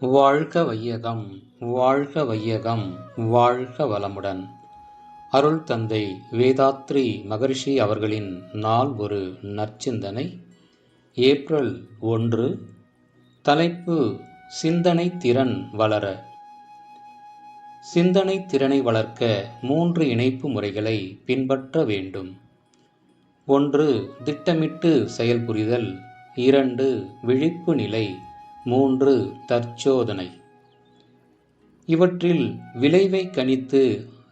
வாழ்க வையகம் வாழ்க வையகம் வாழ்க வளமுடன். அருள் தந்தை வேதாத்ரி மகரிஷி அவர்களின் நாள் ஒரு நற்சிந்தனை. ஏப்ரல் ஒன்று தலைப்பு சிந்தனை திறன் வளர. சிந்தனை திறனை வளர்க்க மூன்று இணைப்பு முறைகளை பின்பற்ற வேண்டும். ஒன்று திட்டமிட்டு செயல்புரிதல். இரண்டு விழிப்பு நிலை. மூன்று தற்சோதனை. இவற்றில் விளைவை கணித்து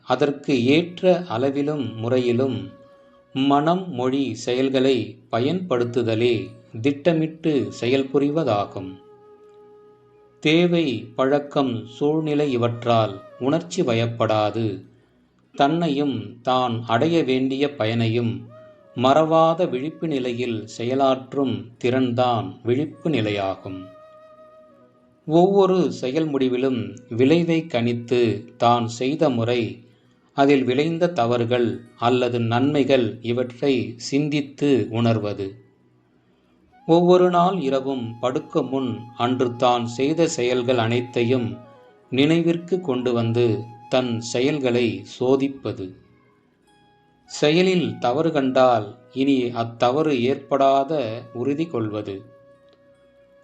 அதற்கு ஏற்ற அளவிலும் முறையிலும் மனம் மொழி செயல்களை பயன்படுத்துதலே திட்டமிட்டு செயல்புரிவதாகும். தேவை பழக்கம் சூழ்நிலை இவற்றால் உணர்ச்சி வயப்படாது தன்னையும் தான் அடைய வேண்டிய பயனையும் மறவாத விழிப்பு நிலையில் செயலாற்றும் திறன்தான் விழிப்பு நிலையாகும். ஒவ்வொரு செயல் முடிவிலும் விளைவை கணித்து தான் செய்த முறை அதில் விளைந்த தவறுகள் அல்லது நன்மைகள் இவற்றை சிந்தித்து உணர்வது. ஒவ்வொரு நாள் இரவும் படுக்க முன் அன்று தான் செய்த செயல்கள் அனைத்தையும் நினைவிற்கு கொண்டு வந்து தன் செயல்களை சோதிப்பது. செயலில் தவறு கண்டால் இனி அத்தவறு ஏற்படாத உறுதி கொள்வது.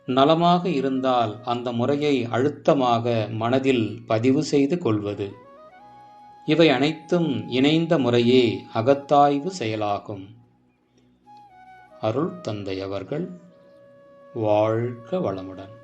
நலமாக இருந்தால் அந்த முறையை அழுத்தமாக மனதில் பதிவு செய்து கொள்வது. இவை அனைத்தும் இணைந்த முறையே அகத்தாய்வு செயலாகும். அருள் தந்தை அவர்கள் வாழ்க வளமுடன்.